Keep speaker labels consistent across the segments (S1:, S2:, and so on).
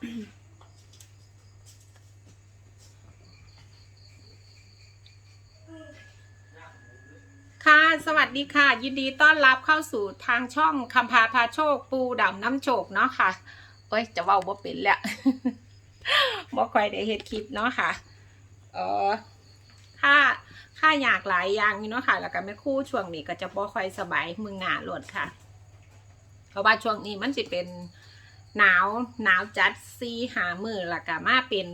S1: ค่ะสวัสดีค่ะ ยินดีต้อนรับเข้าสู่ทางช่องคำพาพาโชค ปูดำน้ำโชคเนาะค่ะเอ้ย จะเว่าบ่เป็นแหละบ่ค่อยได้เฮ็ดคลิปเนาะค่ะเออค่าค่าอยากหลายอย่างอยู่เนาะค่ะ แล้วก็แม่คู่ช่วงนี้ก็จะบ่ค่อยสบายมึงหนาหลดค่ะ เพราะว่าช่วงนี้มันสิเป็น หนาวหนาวจัดซีหามือละก็มาเป็น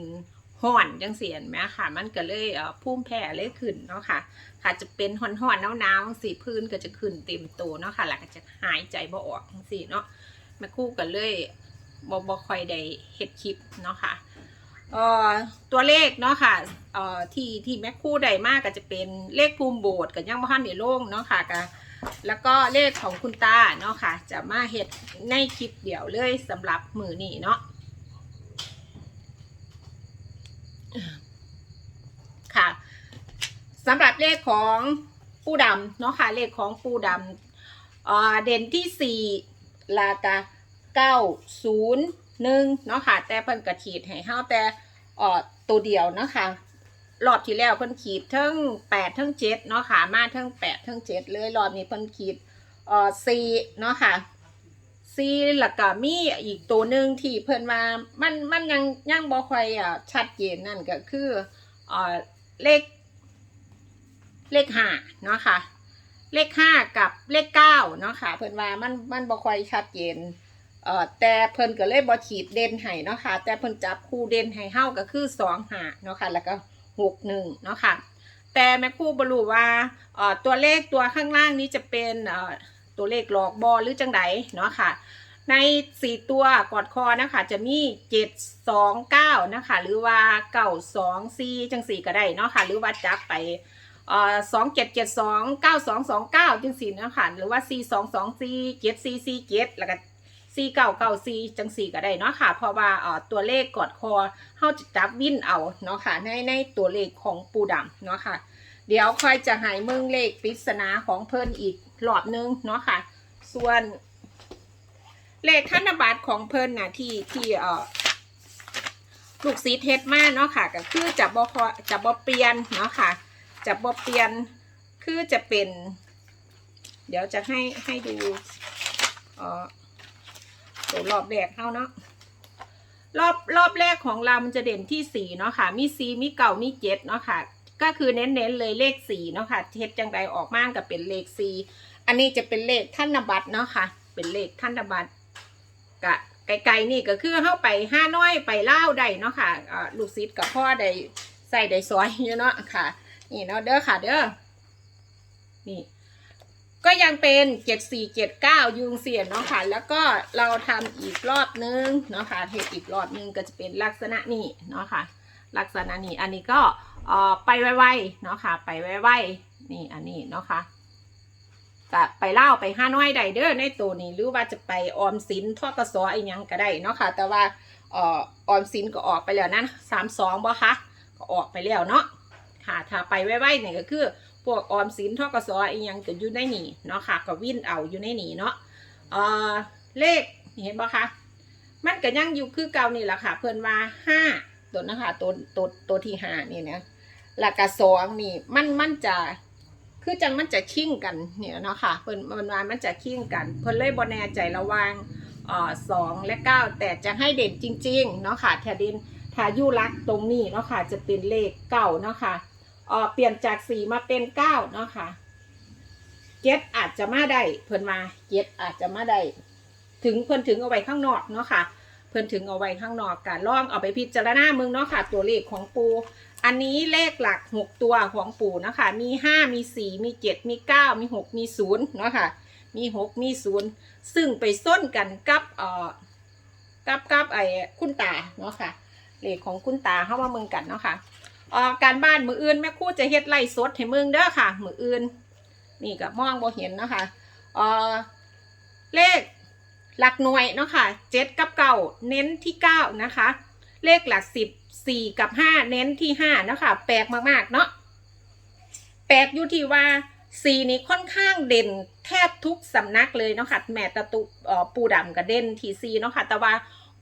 S1: ห่อนจังเสียนไหมค่ะ มันก็เลยเอ่อพุ่มแผ่เลยขึ้นเนาะค่ะ ค่ะจะเป็นห่อนๆหนาวๆสีพื้นก็จะขึ้นเต็มตัวเนาะค่ะแล้วก็จะหายใจบ่ออกจังซี่เนาะแม่คู่ก็เลยบ่บ่ค่อยได้เฮ็ดคลิปเนาะค่ะเอ่อตัวเลขเนาะค่ะเอ่อที่ที่แม่คู่ได้มากก็จะเป็นเลขภูมิโบสถ์กับยังบ่ทันได้ลงเนาะค่ะก็ แล้วก็เลขของคุณตาเนาะค่ะ จะมาเฮ็ดในคลิปเดียวเลยสำหรับมือนี้เนาะค่ะสำหรับเลขของปูดำเนาะค่ะเลขของปูดำเด่นที่สี่ลากาเก้าศูนย์หนึ่งเนาะค่ะแต่เพิ่นกระขีดให้เฮาแต่ตัวเดียวเนาะค่ะ รอบที่แล้วเพิ่นขีดทั้งแปดทั้งเจ็ดเนาะค่ะ มาทั้งแปดทั้งเจ็ดเลยรอบนี้เพิ่นขีดเอ่อสี่เนาะค่ะสี่แล้วก็มีอีกตัวหนึ่งที่เพิ่นว่ามันมันยังยังบ่ค่อยอะชัดเจนนั่นก็คือเอ่อเลขเลขห้าเนาะค่ะ เลขห้ากับเลขเก้าเนาะค่ะ เพิ่นว่ามันมันบ่ค่อยชัดเจนเอ่อแต่เพิ่นก็เลยบ่ขีดเด่นให้เนาะค่ะ แต่เพิ่นจับคู่เด่นให้เฮาก็คือสองห้าเนาะค่ะแล้วก็ หกหนึ่งเนาะค่ะ แต่แม่ครู่บรูว่าตัวเลขตัวข้างล่างนี้จะเป็นตัวเลขหลอกบอหรือจังไดเนาะค่ะ ในสี่ตัวกอดคอนะคะจะมีเจ็ดสองเก้านะคะหรือว่าเก้าสองสี่จังสี่ก็ได้เนาะค่ะ หรือว่าจับไปสองเจ็ดเจ็ดสองเก้าสองสองเก้าจังสี่เนาะคะหรือว่าสี่สองสองสี่เจ็ดสี่สี่เจ็ดแล้วก็ สีเก้าเก้าสีจังสีก็ได้เนาะค่ะ เพราะว่าเอ่อตัวเลขกอดคอเขาจะจับวินเอาเนาะค่ะ ในในตัวเลขของปูดำเนาะค่ะ เดี๋ยวค่อยจะหายมึงเลขปริศนาของเพิ่นอีกรอบนึงเนาะค่ะ ส่วนเลขธนบัตรของเพิ่นนะที่ที่เอ่อลูกซีเทสมาเนาะค่ะ ก็คือจะบ่พอจะบ่เปลี่ยนเนาะค่ะ จะบ่เปลี่ยนคือจะเป็น เดี๋ยวจะให้ให้ดูเอ่อ ตัวรอบแรกเท่าเนาะรอบรอบแรกของเรามันจะเด่นที่สี่เนาะค่ะ มีสี่มีเก่ามีเจ็ดเนาะค่ะ ก็คือเน้นๆเลยเลขสี่เนาะค่ะเทศจังใดออกมากับเป็นเลขสี่อันนี้จะเป็นเลขธนบัตรเนาะค่ะ เป็นเลขธนบัตรกะไกลๆนี่ก็คือเข้าไปห้าน้อยไปเล่าวได้เนาะค่ะอ่าลูกศิษย์กับพ่อได้ใส่ได้ซอยอยู่เนาะค่ะ นี่เนาะเด้อค่ะเด้อนี่ ก็ยังเป็นเจ็ดสี่เจ็ดเก้ายุงเสียนเนาะค่ะ แล้วก็เราทำอีกรอบนึงเนาะค่ะเทอีกรอบนึงก็จะเป็นลักษณะนี้เนาะค่ะ ลักษณะนี้อันนี้ก็เอ่อไปไวๆเนาะค่ะ ไปไวๆนี่อันนี้เนาะค่ะก็ไปเล่าไปห้าน้อยใดเด้อในตัวนี้หรือว่าจะไปออมสินทอกระสออีหยังก็ได้เนาะค่ะ แต่ว่าเอ่อออมสินก็ออกไปแล้วนะสามสองบ่คะก็ออกไปแล้วเนาะค่ะถ้าไปไวๆเนี่ยก็คือ พวกออมสินทกสอีหยังก็อยู่ในนี่เนาะค่ะก็วิ่นเอาอยู่ในนี่เนาะเออเลขเห็นบ่คะมันก็ยังอยู่คือเก่านี่แหละค่ะ เพิ่นว่าห้าตัวนะคะตัวตัวตัวที่ห้านี่นะแล้วก็สองนี่มันมันจะคือจังมันจะชิ่งกันเนี่ยเนาะค่ะเพิ่นมันว่ามันจะชิ่งกัน เพิ่นเลยบ่แน่ใจระว่างอ่อสองและเก้าแต่จะให้เด่นจริง ๆ เนาะค่ะถ้าเด่นถ้ายู่รักตรงนี้เนาะค่ะจะเป็นเลขเก้าเนาะค่ะ เอ่อเปลี่ยนจากสี่มาเป็นเก้าเนาะค่ะเจ็ดอาจจะมาได้เพิ่นมาเจ็ดอาจจะมาได้ถึงเพิ่นถึงเอาไว้ข้างนอกเนาะค่ะ เพิ่นถึงเอาไว้ข้างนอกกันลองเอาไปพิจารณามึงเนาะค่ะ ตัวเลขของปู อันนี้เลขหลักหกตัวของปูนะคะ มีห้ามีสี่มีเจ็ดมีเก้ามีหกมีศูนย์เนาะค่ะ มีหกมีศูนย์ซึ่งไปส้นกันกับเอ่อกับกับไอ้คุณตาเนาะค่ะเลขของคุณตาเข้ามาเมืองกันเนาะค่ะ ออการบ้านมืออื่นแม่คู่จะเฮ็ดไล่สดให้มึงเด้อค่ะ มืออื่น นี่ก็มองบ่เห็นเนาะคะเอ่อเลขหลักหน่วยเนาะค่ะเจ็ดกับเก้าเน้นที่เก้านะคะ เลขหลักสิบสี่กับห้าเน้นที่ห้านะค่ะแปลกมากๆเนาะแปลกอยู่ที่ว่าสี่นี้ค่อนข้างเด่นแทบทุกสำนักเลยเนาะค่ะแม่ตะตุออปูดำกับเด่นทีซีเนาะค่ะแต่ว่า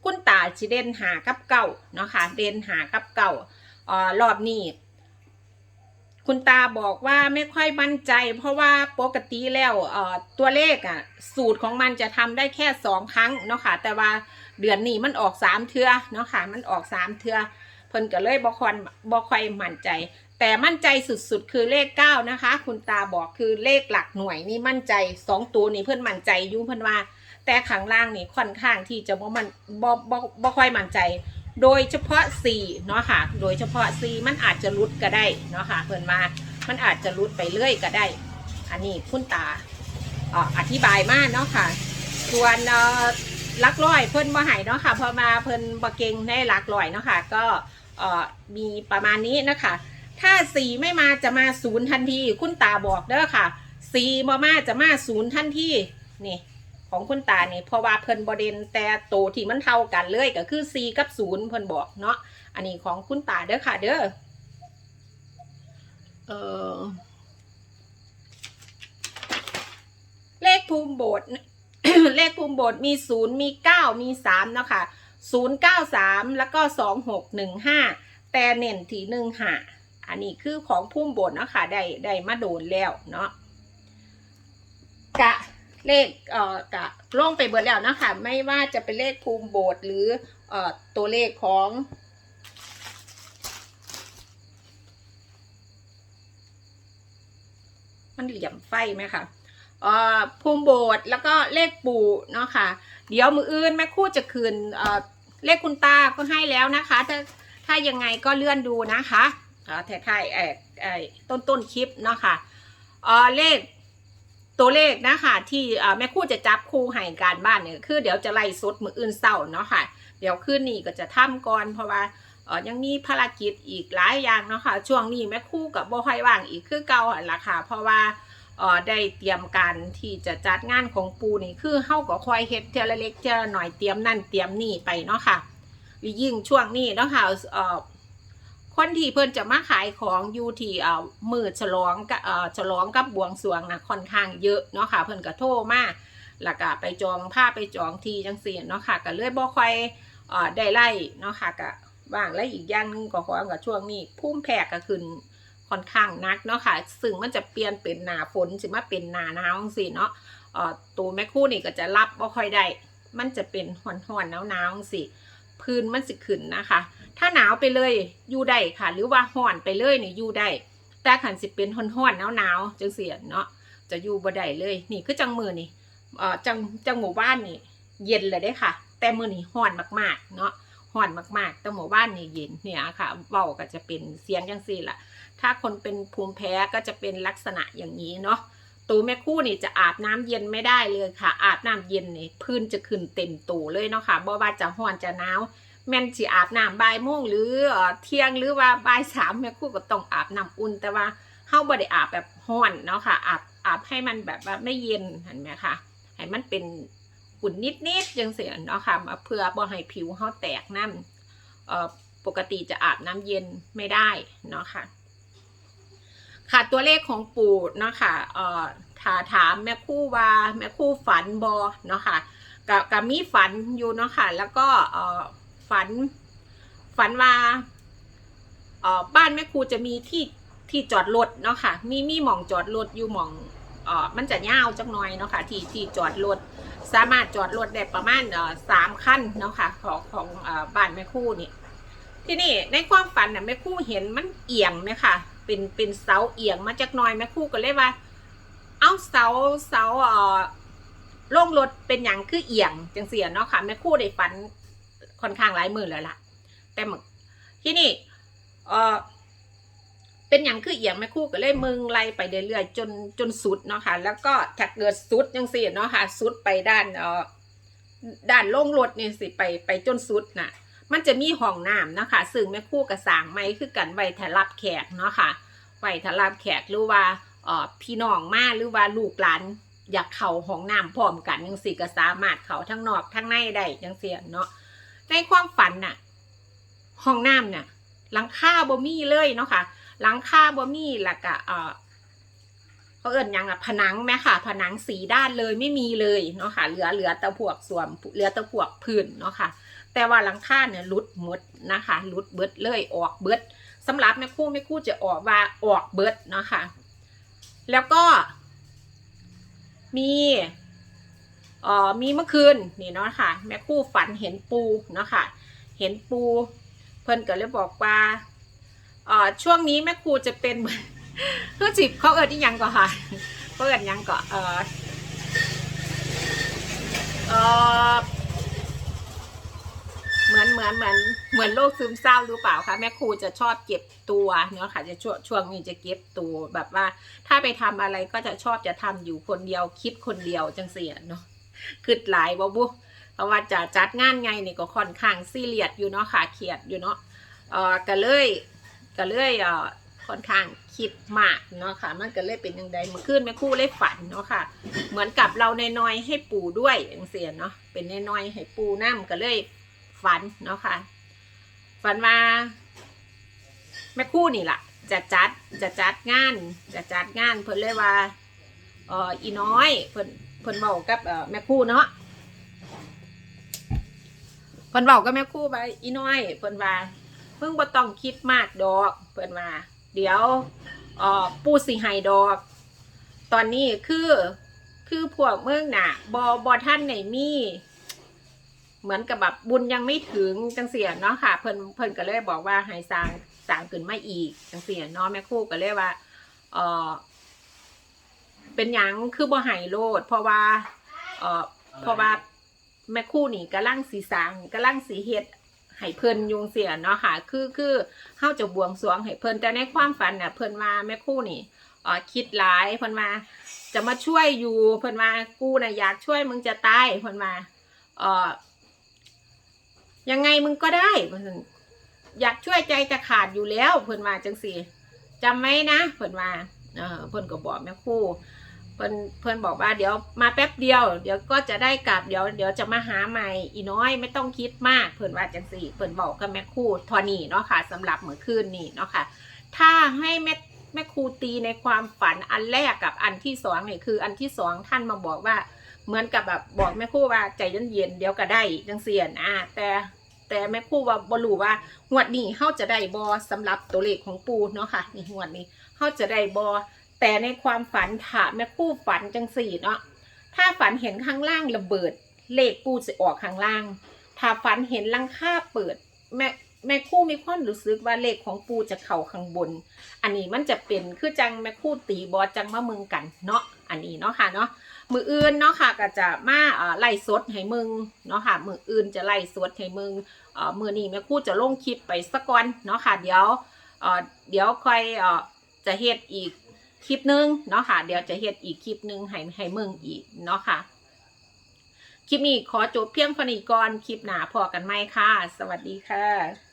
S1: คุณตาสิเด่นหากับเก่าเนาะค่ะเด่นหากับเก่า ออรอบนี้คุณตาบอกว่าไม่ค่อยมั่นใจ เพราะว่าปกติแล้วตัวเลขอะ สูตรของมันจะทำได้แค่สองครั้งเนาะค่ะ แต่ว่าเดือนนี้มันออกสามเทือเนาะค่ะ มันออกสามเทือเพิ่นก็เลยบ่ค่อยบ่ค่อยมั่นใจ แต่มั่นใจสุดๆ คือเลขเก้านะคะ คุณตาบอกคือเลขหลักหน่วยนี่มั่นใจสองตัวนี่เพื่อนมั่นใจยุ่เพื่อนว่า แต่ข้างล่างนี่ค่อนข้างที่จะบ่มันบ่บ่บ่ค่อยมั่นใจ โดยเฉพาะ4เนาะค่ะ โดยเฉพาะ4มันอาจจะรุดก็ได้เนาะค่ะเพิ่นมา มันอาจจะรุดไปเรื่อยก็ได้ อันนี้คุณตาออธิบายมากเนาะค่ะ ส่วนลักร้อยเพิ่นมาให้เนาะค่ะ พอมาเพิ่นบ่เก่งในลักร้อยเนาะค่ะ ก็มีประมาณนี้นะคะ ถ้าสีไม่มาจะมาศูนย์ทันที คุณตาบอกเด้อค่ะ สีมามาจะมาศูนย์ทันทีนี่ ของคุณตานี่เพราะว่าเพิ่นบอเดนแต่โตที่มันเท่ากันเลยก็คือ4กับ0เพิ่นบอกเนาะอันนี้ของคุณตาเด้อค่ะ เด้อเออเลขภูมิโบสถ์เลขภูมิโบสถ์มีศูนย์มีเก้ามีสามเนาะค่ะศูนย์เก้าสามแล้วก็สองหกหนึ่งห้าแต่เน้นที่หนึ่งห้าอันนี้คือของภูมิโบสถ์เนาะค่ะได้ได้มาโดนแล้วเนาะกะ เลขเอ่อกะลงไปเบิดแล้วนะคะไม่ว่าจะเป็นเลขภูมิโบสหรือเอ่อตัวเลขของมันเหลี่ยมไฟไหมคะเอ่อภูมิโบสแล้วก็เลขปู่เนาะค่ะ เดี๋ยวมืออื่นแม่คู่จะคืนเอ่อเลขคุณตาก็ให้แล้วนะคะ ถ้าถ้ายังไงก็เลื่อนดูนะคะเอ่อท้ายๆเอ่อเอ่อต้นต้นคลิปเนาะค่ะเอ่อเลข ตัวเลขนะคะที่แม่คู่จะจับคู่ให้การบ้านเนี่ยคือเดี๋ยวจะไล่สดมืออื่นเศร้าเนาะค่ะ เดี๋ยวคืนนี้ก็จะทำก่อนเพราะว่าเออยังมีภารกิจอีกหลายอย่างเนาะค่ะช่วงนี้แม่คู่กับบ่ค่อยว่างอีกคือเก่าหันละค่ะ เพราะว่าเออได้เตรียมการที่จะจัดงานของปูนี่คือเฮาก็คอยเฮ็ดเทละเล็กเทละหน่อยเตรียมนั่นเตรียมนี่ไปเนาะค่ะยิ่งช่วงนี้เนาะค่ะเอ่อ คนที่เพิ่นจะมาขายของอยู่ที่เอ่อมือฉลองกับเอ่อฉลองกับบวงสรวงนะค่อนข้างเยอะเนาะค่ะ เพิ่นก็โทรมาแล้วก็ไปจองผ้าไปจองที่จังซี่เนาะค่ะก็เลยบ่ค่อยเอ่อได้ไล่เนาะค่ะก็ว่างและอีกอย่างหนึงก็ขอกับช่วงนี้พุ่มแพ้ก็ขึ้นค่อนข้างนักเนาะค่ะ ซึ่งมันจะเปลี่ยนเป็นหน้าฝนสิมาเป็นหน้าหนาวจังซี่เนาะเอ่อตัวแม่คู่นี่ก็จะรับบ่ค่อยได้มันจะเป็นห่อนๆหนาวๆจังซี่พื้นมันสิขึ้นนะคะ ถ้าหนาวไปเลยอยู่ได้ค่ะ หรือว่าห่อนไปเลยนี่อยู่ได้แต่ขันสิเป็นห่อนหนหนาวๆจังเสียเนาะจะอยู่บ่ได้เลย นี่คือจังมือนี่เอ่อจังจังหมู่บ้านนี่ เย็นเลยได้ค่ะ แต่มือนี่ห่อนมากๆ เนาะห่อนมากๆแต่หมู่บ้านนี่เย็นเนี่ยค่ะเบาก็จะเป็นเสียงจังซี่ละถ้าคนเป็นภูมิแพ้ก็จะเป็นลักษณะอย่างนี้เนาะตัวแม่คู่นี่จะอาบน้ำเย็นไม่ได้เลยค่ะ อาบน้ำเย็นนี่พื้นจะขึ้นเต็มตัวเลยเนาะค่ะบ่ว่าจะห่อนจะหนาว แม่นสิอาบน้ำบ่ายโมงหรือเที่ยงหรือว่าบ่ายสามแม่ครู่ก็ต้องอาบน้ำอุ่น แต่ว่าเฮาบ่ได้อาบแบบร้อนเนาะค่ะอาบอาบให้มันแบบว่าไม่เย็นเห็นไหมคะให้มันเป็นอุ่นนิดๆจังซี่เนาะค่ะมาเพื่อบ่ให้ผิวเฮาแตกน้ำเอ่อปกติจะอาบน้ำเย็นไม่ได้เนาะค่ะ ค่ะตัวเลขของปู่เนาะค่ะเอ่อถ้าถามแม่คู่ว่าแม่คู่ฝันบอเนาะค่ะกับกับมีฝันอยู่เนาะค่ะแล้วก็เอ่อ ฝัน ฝันว่าเอ่อบ้านแม่ครูจะมีที่ที่จอดรถเนาะค่ะ มีมีหม่องจอดรถอยู่หม่องเอ่อมันจะยาวจักหน่อยเนาะค่ะที่ที่จอดรถสามารถจอดรถได้ประมาณเอ่อสามขั้นเนาะค่ะของของเอ่อบ้านแม่ครูนี่ที่นี่ในความฝันน่ะแม่ครู่เห็นมันเอียงไหมค่ะเป็นเป็นเสาเอียงมาจากหน้อยแม่ครู่ก็เลยว่า เอาเสาเสาเอ่อโล่งรถเป็นอย่างคือเอียงจังเสียเนาะค่ะแม่ครู่ได้ฝัน ค่อนข้างหลายมือแล้วล่ะ แต่หมึกที่นี่เออเป็นอย่างคือเอียงแม่คู่ก็เลยมึงไล่ไปเรื่อยๆจนจนสุดเนาะค่ะ แล้วก็ถ้าเกิดสุดจังเสียเนาะค่ะสุดไปด้านเออด้านโล่งรถนี่สิไปไปจนสุดน่ะ มันจะมีห้องน้ำนะคะซึ่งแม่คู่กระสางไม้คือกันไว้ถ้ารับแขกเนาะค่ะไว้ถ้ารับแขกหรือว่าเออพี่น้องมาหรือว่าลูกหลานอยากเข้าห้องน้ำพร้อมกันยังสิก็สามารถเข้าทั้งนอกทั้งในได้จังเสียเนาะ ในความฝันน่ะ ห้องน้ำน่ะหลังคาบ่มีเลยเนาะค่ะ หลังคาบ่มีแล้วก็เออเขาเอิ้นยังอะผนังแม่ค่ะ ผนังสีด้านเลยไม่มีเลยเนาะค่ะ เหลือเหลือแต่พวกส่วนเหลือแต่พวกพื้นเนาะค่ะ แต่ว่าหลังคาเนี่ยหลุดหมดนะคะหลุดเบิดเลยออกเบิดสำหรับแม่คู่แม่คู่จะออกว่าออกเบิดเนาะค่ะ แล้วก็มี เอ่อมีเมื่อคืนนี่เนาะค่ะ แม่ครู่ฝันเห็นปูเนาะค่ะ เห็นปู เพิ่นก็เลยบอกว่าเอ่อช่วงนี้แม่ครูจะเป็นเหมือนคือจิบเขาเอิดอียังก่อนค่ะเขาเอิดยังก่อนเออเออเหมือนเหมือนเหมือนเหมือนโรคซึมเศร้าหรือเปล่าคะแม่ครูจะชอบเก็บตัวเนาะค่ะจะช่วงช่วงนี้จะเก็บตัวแบบว่า ถ้าไปทำอะไรก็จะชอบจะทำอยู่คนเดียวคิดคนเดียวจังเสียเนาะ คิดหลายบ่บุเพราะว่าจะจัดงานไงนี่ก็ค่อนข้างซีเรียสอยู่เนาะค่ะเครียดอยู่เนาะเอ่อก็เลยก็เลยเอ่อค่อนข้างคิดมากเนาะค่ะ มันก็เลยเป็นยังไงมื่อคืนแม่คู่เลยฝันเนาะค่ะ เหมือนกับเราในน้อยให้ปู่ด้วยอย่างเสียเนาะเป็นในน้อยให้ปู่น้ำก็เลยฝันเนาะค่ะฝันว่าแม่คู่นี่แหละจะจัดจะจัดงานจะจัดงานเพิ่นเลยว่าเอ่ออีน้อยเพิ่น เพิ่นบอกกับเอ่อแม่คู่เนาะเพิ่นบอกก็แม่คู่ไปอีน้อยเพิ่นว่าเพิ่งบ่ต้องคิดมากดอกเพิ่นว่าเดี๋ยวเอ่อปู่สิให้ดอก ตอนนี้คือคือพวกเมืองน่ะบ่บ่ท่านไหนมี เหมือนกับแบบบุญยังไม่ถึงจังเสียเนาะค่ะ เพิ่นเพิ่นก็เลยบอกว่าให้สร้างสร้างขึ้นมาอีกจังเสียเนาะแม่คู่ก็เลยว่าเออ เป็นหยังคือบ่ให้โลด เพราะว่า เออเพราะว่าแม่ครู่นี่กำลังสีสร้างกำลังสีเฮ็ดให้เพิ่นยุงเสียเนาะค่ะ คือคือเฮาจะบวงสรวงให้เพิ่นแต่ในความฝันน่ะเพิ่นว่าแม่ครู่นี่เอ่อคิดหลายเพิ่นว่าจะมาช่วยอยู่เพิ่นว่ากูน่ะอยากช่วยมึงจะตายเพิ่นว่าเอ่อยังไงมึงก็ได้เพิ่นอยากช่วยใจจะขาดอยู่แล้วเพิ่นว่าจังซี่จำไว้นะเพิ่นว่าเออเพิ่นก็บอกแม่ครู่ เพื่อนเพื่อนบอกว่าเดี๋ยวมาแป๊บเดียว เดี๋ยวก็จะได้กลับเดี๋ยวเดี๋ยวจะมาหาใหม่อีน้อยไม่ต้องคิดมากเพื่อนว่าจังสี่เพื่อนบอกกับแม่ครูทอนี่เนาะค่ะสำหรับเมื่อคืนนี่เนาะค่ะ ถ้าให้แม่แม่ครูตีในความฝันอันแรกกับอันที่สองเนี่ยคือ อันที่สองท่านมาบอกว่า เหมือนกับแบบบอกแม่ครูว่าใจเย็นๆเดี๋ยวก็ได้จังเสียนอะแต่แต่แม่ครูว่าบรูว่างวดนี้เขาจะได้บอสำหรับตัวเลขของปูเนาะค่ะนี่งวดนี้เขาจะได้บอ แต่ในความฝันถามแม่คู่ฝันจังสี่เนาะถ้าฝันเห็นข้างล่างระเบิด เลขปูจะออกข้างล่าง ถ้าฝันเห็นลังค่าเปิด แม่แม่คู่มีความรู้สึกว่าเลขของปูจะเข่าข้างบน อันนี้มันจะเป็นคือจังแม่คู่ตีบอจังมามึงกันเนาะอันนี้เนาะค่ะเนาะมืออื่นเนาะค่ะก็จะมาไล่สดให้มึงเนาะค่ะมืออื่นจะไล่สดให้มึงเมือนี้แม่คู่จะลงคลิปไปสักก่อนเนาะค่ะเดี๋ยวเดี๋ยวค่อยจะเฮ็ดอีก คลิปหนึงเนาะค่ะ เดี๋ยวจะเฮ็ดอีกคลิปหนึงให้ให้เมืองอีกเนาะค่ะ คลิปนี้ขอจบเพียงพอนี้ก่อน คลิปหน้าพอกันไหมค่ะ สวัสดีค่ะ